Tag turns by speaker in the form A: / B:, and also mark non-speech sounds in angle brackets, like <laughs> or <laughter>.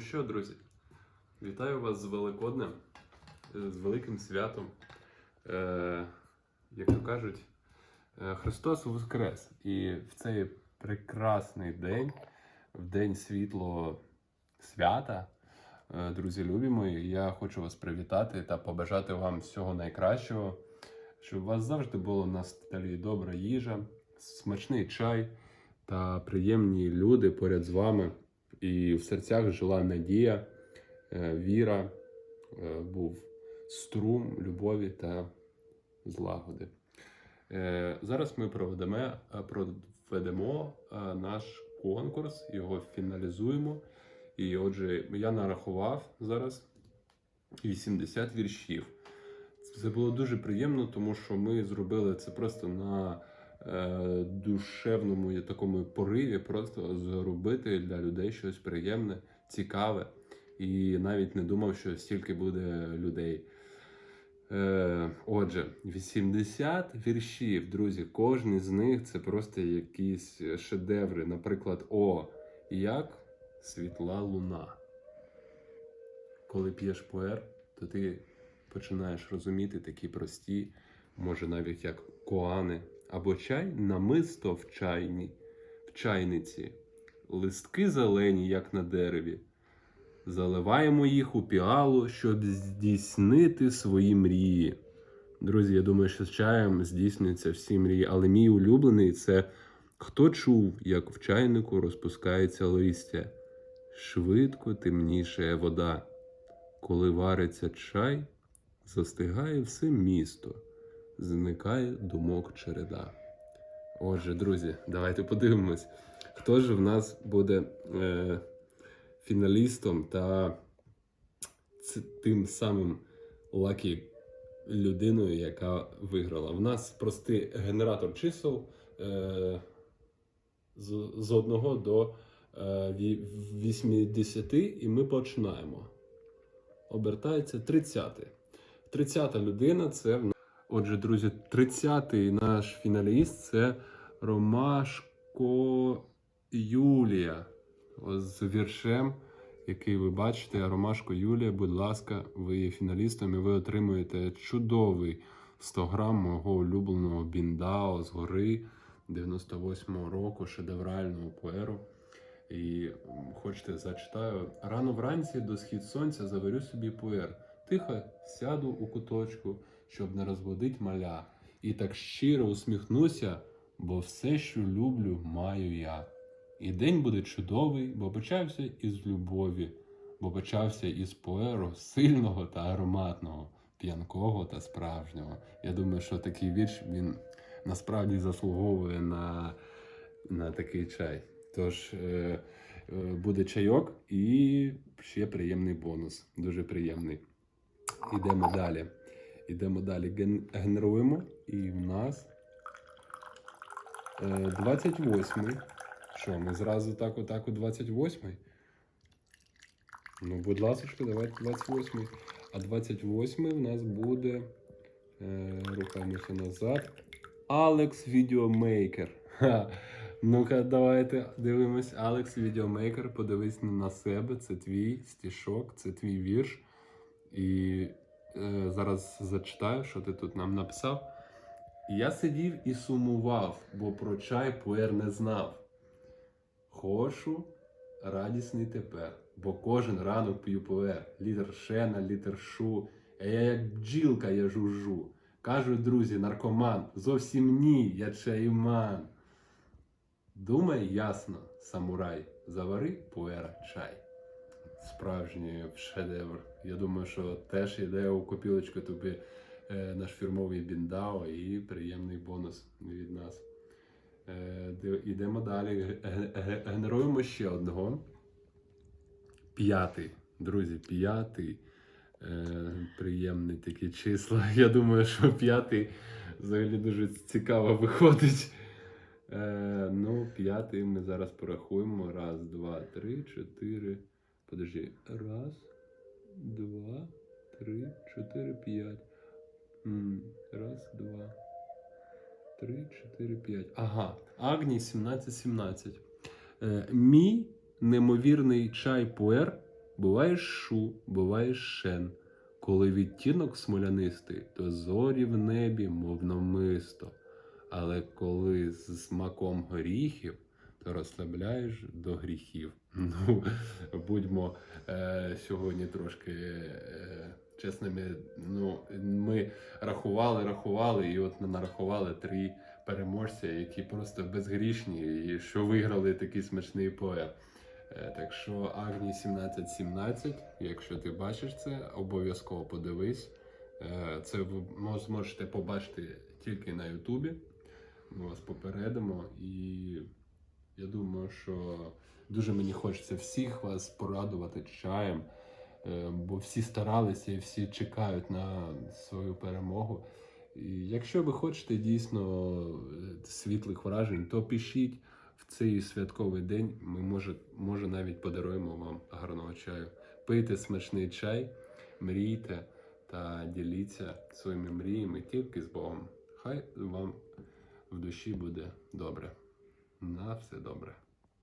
A: Що, друзі, вітаю вас з Великоднем, е, з великим святом. Е, як то кажуть, е, Христос Воскрес! І в цей прекрасний день, в день світлого свята, е, друзі любі мої, я хочу вас привітати та побажати вам всього найкращого, щоб у вас завжди було на столі добра їжа, смачний чай та приємні люди поряд з вами. І в серцях жила надія, е, віра, е, був струм любові та злагоди. Е, Зараз ми проведемо, проведемо наш конкурс, його фіналізуємо. І отже, я нарахував зараз 80 віршів. Це було дуже приємно, тому що ми зробили це просто на душевному такому пориві, просто зробити для людей щось приємне, цікаве. І навіть не думав, що стільки буде людей. Е, отже, 80 віршів, друзі. Кожен з них це просто якісь шедеври. Наприклад, О, як світла луна. Коли п'єш пуер, то ти починаєш розуміти такі прості, може навіть як коани, або чай намисто в чайні, в чайниці, листки зелені, як на дереві. Заливаємо їх у піалу, щоб здійснити свої мрії. Друзі, я думаю, що з чаєм здійснюються всі мрії, але мій улюблений це хто чув, як в чайнику розпускається листя. Швидко темнішає вода. Коли вариться чай, застигає все місто, зникає думок череда. Отже, друзі, давайте подивимось, хто ж в нас буде е, фіналістом та тим самим лакі людиною, яка виграла. В нас простий генератор чисел е, з, з 1 до е, 80, і ми починаємо. Обертається 30. 30 людина це в нас. Отже, друзі, 30-й наш фіналіст це Ромашко Юлія. Ось з віршем, який ви бачите, Ромашко Юлія, будь ласка, ви є фіналістом і ви отримуєте чудовий 100 грам мого улюбленого біндао з гори 98-го року, шедеврального пуеру. І хочете, зачитаю. Рано вранці до схід сонця заварю собі пуер. Тихо сяду у куточку, щоб не розводить маля. І так щиро усміхнуся, бо все, що люблю, маю я. І день буде чудовий, бо почався із любові, бо почався із пуеру сильного та ароматного, п'янкого та справжнього. Я думаю, що такий вірш він насправді заслуговує на, на такий чай. Тож е, е, буде чайок і ще приємний бонус. Дуже приємний. Ідемо далі. Ідемо далі. Генеруємо. І в нас е, 28-й. Що, ми зразу так отак у 28-й? Ну, будь ласка, давайте 28-й. А 28-й в нас буде. Е, рухаємося назад. Алекс Відеомейкер. Ну-ка, давайте дивимось. Алекс Відеомейкер, подивись на себе. Це твій стішок, це твій вірш. І е, зараз зачитаю, що ти тут нам написав. Я сидів і сумував, бо про чай пуер не знав. Хошу радісний тепер, бо кожен ранок п'ю пуер. Літер шена, літер шу. А я як бджілка я жужжу. Кажуть, друзі, наркоман. Зовсім ні, я чайман. Думай ясно, самурай, завари пуера чай. Справжній шедевр. Я думаю, що теж йде у копілочку тобі е, наш фірмовий біндао і приємний бонус від нас. Е, ди- далі. Ге- ге- Генеруємо ще одного. П'ятий. Друзі, п'ятий. Е, приємні такі числа. <laughs> Я думаю, що п'ятий взагалі дуже цікаво виходить. Е, ну, п'ятий ми зараз порахуємо. Раз, два, три, чотири. Подожди. Раз, два, три, чотири, п'ять. Раз, два, три, чотири, п'ять. Ага. Агній 17, 17. Е, мій немовірний чай пуер Буває шу, буває шен. Коли відтінок смолянистий, то зорі в небі, мов намисто. Але коли з смаком горіхів, то розслабляєш до гріхів. Ну, будьмо е, сьогодні трошки е, чесними. Ну, ми рахували, рахували, і от нарахували три переможця, які просто безгрішні, і що виграли такий смачний поем. Е, Так що Агні 1717, якщо ти бачиш це, обов'язково подивись. Е, Це ви зможете побачити тільки на Ютубі. Ми вас попередимо. І я думаю, що дуже мені хочеться всіх вас порадувати чаєм, е, бо всі старалися і всі чекають на свою перемогу. І якщо ви хочете дійсно е, світлих вражень, то пишіть в цей святковий день. Ми може, може навіть подаруємо вам гарного чаю. Пийте смачний чай, мрійте та діліться своїми мріями тільки з Богом. Хай вам в душі буде добре. На все добре.